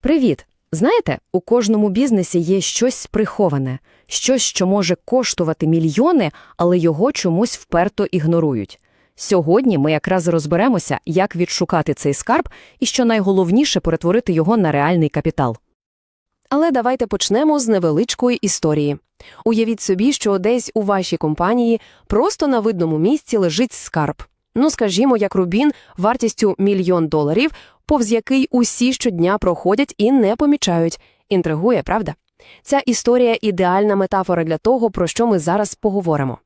Привіт! Знаєте, у кожному бізнесі є щось приховане, щось, що може коштувати мільйони, але його чомусь вперто ігнорують. Сьогодні ми якраз розберемося, як відшукати цей скарб і, що найголовніше, перетворити його на реальний капітал. Але давайте почнемо з невеличкої історії. Уявіть собі, що десь у вашій компанії просто на видному місці лежить скарб. Ну, скажімо, як рубін вартістю мільйон доларів, повз який усі щодня проходять і не помічають. Інтригує, правда? Ця історія ідеальна метафора для того, про що ми зараз поговоримо.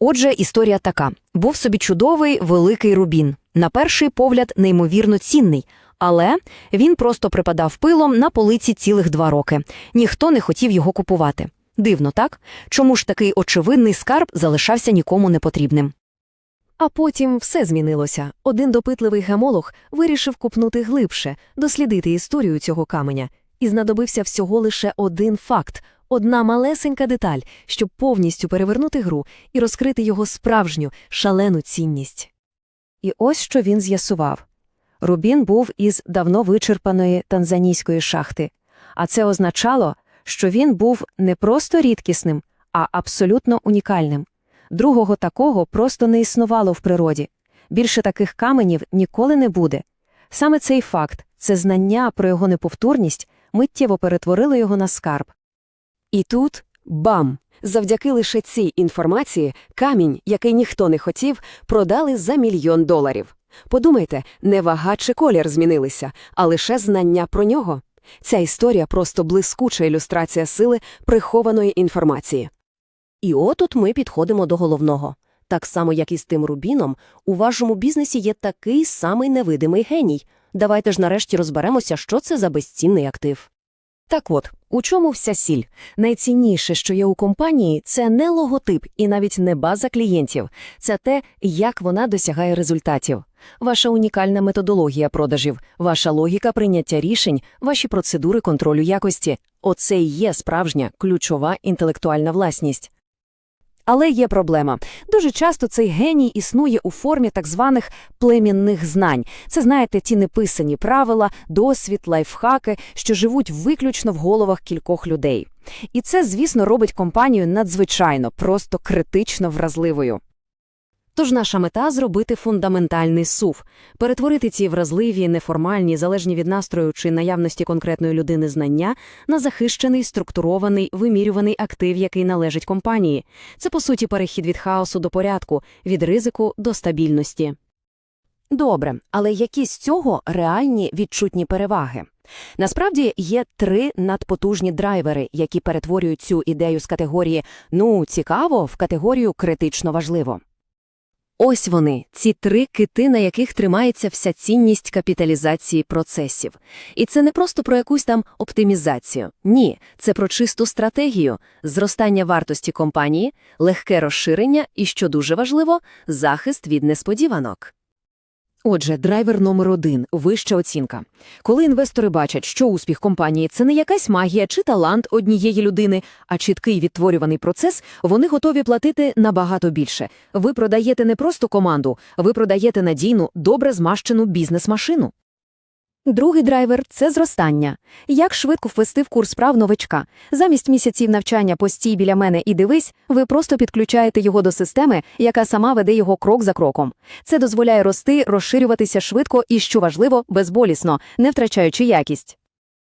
Отже, історія така: був собі чудовий великий рубін. На перший погляд, неймовірно цінний. Але він просто припадав пилом на полиці цілих два роки. Ніхто не хотів його купувати. Дивно, так? Чому ж такий очевидний скарб залишався нікому не потрібним? А потім все змінилося. Один допитливий гемолог вирішив купнути глибше, дослідити історію цього каменя. І знадобився всього лише один факт, одна малесенька деталь, щоб повністю перевернути гру і розкрити його справжню, шалену цінність. І ось що він з'ясував. Рубін був із давно вичерпаної танзанійської шахти, а це означало, що він був не просто рідкісним, а абсолютно унікальним. Другого такого просто не існувало в природі. Більше таких каменів ніколи не буде. Саме цей факт, це знання про його неповторність, миттєво перетворило його на скарб. І тут бам! Завдяки лише цій інформації камінь, який ніхто не хотів, продали за мільйон доларів. Подумайте, не вага чи колір змінилися, а лише знання про нього. Ця історія просто блискуча ілюстрація сили прихованої інформації. І отут ми підходимо до головного. Так само, як і з тим рубіном, у вашому бізнесі є такий самий невидимий геній. Давайте ж нарешті розберемося, що це за безцінний актив. Так от, у чому вся сіль? Найцінніше, що є у компанії, це не логотип і навіть не база клієнтів. Це те, як вона досягає результатів. Ваша унікальна методологія продажів, ваша логіка прийняття рішень, ваші процедури контролю якості – оце і є справжня, ключова інтелектуальна власність. Але є проблема. Дуже часто цей геній існує у формі так званих племінних знань. Це, знаєте, ті неписані правила, досвід, лайфхаки, що живуть виключно в головах кількох людей. І це, звісно, робить компанію надзвичайно, просто критично вразливою. Тож наша мета – зробити фундаментальний сув, перетворити ці вразливі, неформальні, залежні від настрою чи наявності конкретної людини знання на захищений, структурований, вимірюваний актив, який належить компанії. Це, по суті, перехід від хаосу до порядку, від ризику до стабільності. Добре, але які з цього реальні відчутні переваги? Насправді є три надпотужні драйвери, які перетворюють цю ідею з категорії «ну, цікаво» в категорію «критично важливо». Ось вони, ці три кити, на яких тримається вся цінність капіталізації процесів. І це не просто про якусь там оптимізацію. Ні, це про чисту стратегію, зростання вартості компанії, легке розширення і, що дуже важливо, захист від несподіванок. Отже, драйвер номер один – вища оцінка. Коли інвестори бачать, що успіх компанії – це не якась магія чи талант однієї людини, а чіткий відтворюваний процес, вони готові платити набагато більше. Ви продаєте не просто команду, ви продаєте надійну, добре змащену бізнес-машину. Другий драйвер – це зростання. Як швидко ввести в курс прав новичка? Замість місяців навчання постій біля мене і дивись, ви просто підключаєте його до системи, яка сама веде його крок за кроком. Це дозволяє рости, розширюватися швидко і, що важливо, безболісно, не втрачаючи якість.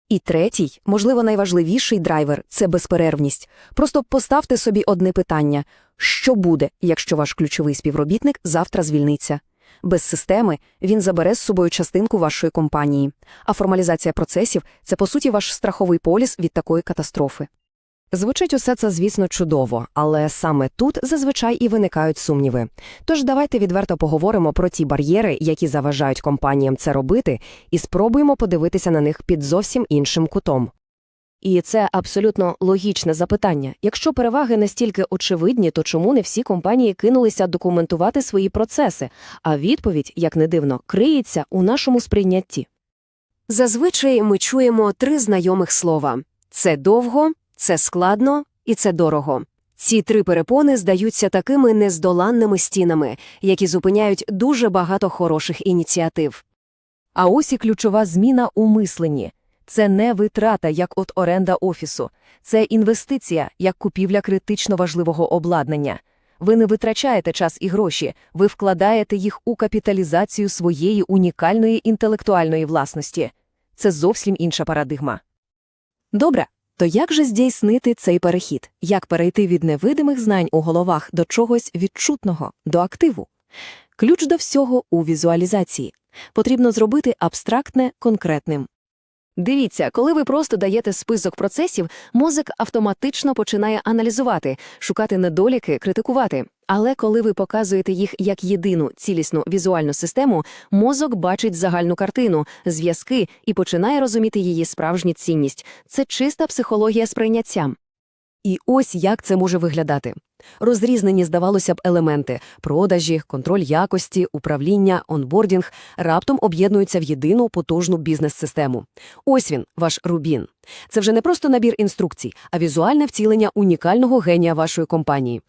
І третій, можливо, найважливіший драйвер – це безперервність. Просто поставте собі одне питання – що буде, якщо ваш ключовий співробітник завтра звільниться? Без системи він забере з собою частинку вашої компанії. А формалізація процесів – це, по суті, ваш страховий поліс від такої катастрофи. Звучить усе це, звісно, чудово, але саме тут зазвичай і виникають сумніви. Тож давайте відверто поговоримо про ті бар'єри, які заважають компаніям це робити, і спробуємо подивитися на них під зовсім іншим кутом. І це абсолютно логічне запитання. Якщо переваги настільки очевидні, то чому не всі компанії кинулися документувати свої процеси? А відповідь, як не дивно, криється у нашому сприйнятті. Зазвичай ми чуємо три знайомих слова: це довго, це складно і це дорого. Ці три перепони здаються такими нездоланними стінами, які зупиняють дуже багато хороших ініціатив. А ось і ключова зміна у мисленні. Це не витрата, як от оренда офісу. Це інвестиція, як купівля критично важливого обладнання. Ви не витрачаєте час і гроші, ви вкладаєте їх у капіталізацію своєї унікальної інтелектуальної власності. Це зовсім інша парадигма. Добре, то як же здійснити цей перехід? Як перейти від невидимих знань у головах до чогось відчутного, до активу? Ключ до всього у візуалізації. Потрібно зробити абстрактне конкретним. Дивіться, коли ви просто даєте список процесів, мозок автоматично починає аналізувати, шукати недоліки, критикувати. Але коли ви показуєте їх як єдину цілісну візуальну систему, мозок бачить загальну картину, зв'язки і починає розуміти її справжню цінність. Це чиста психологія сприйняття. І ось як це може виглядати. Розрізнені, здавалося б, елементи – продажі, контроль якості, управління, онбордінг – раптом об'єднуються в єдину потужну бізнес-систему. Ось він, ваш Рубін. Це вже не просто набір інструкцій, а візуальне втілення унікального генія вашої компанії.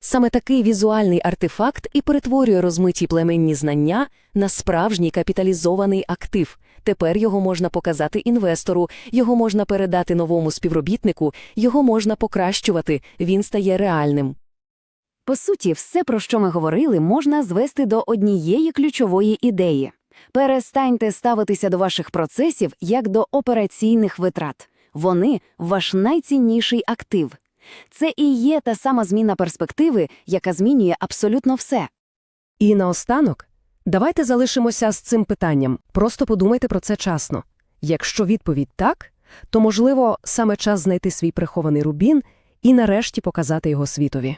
Саме такий візуальний артефакт і перетворює розмиті племенні знання на справжній капіталізований актив. Тепер його можна показати інвестору, його можна передати новому співробітнику, його можна покращувати, він стає реальним. По суті, все, про що ми говорили, можна звести до однієї ключової ідеї. Перестаньте ставитися до ваших процесів як до операційних витрат. Вони – ваш найцінніший актив. Це і є та сама зміна перспективи, яка змінює абсолютно все. І наостанок, давайте залишимося з цим питанням. Просто подумайте про це часно. Якщо відповідь так, то, можливо, саме час знайти свій прихований рубін і нарешті показати його світові.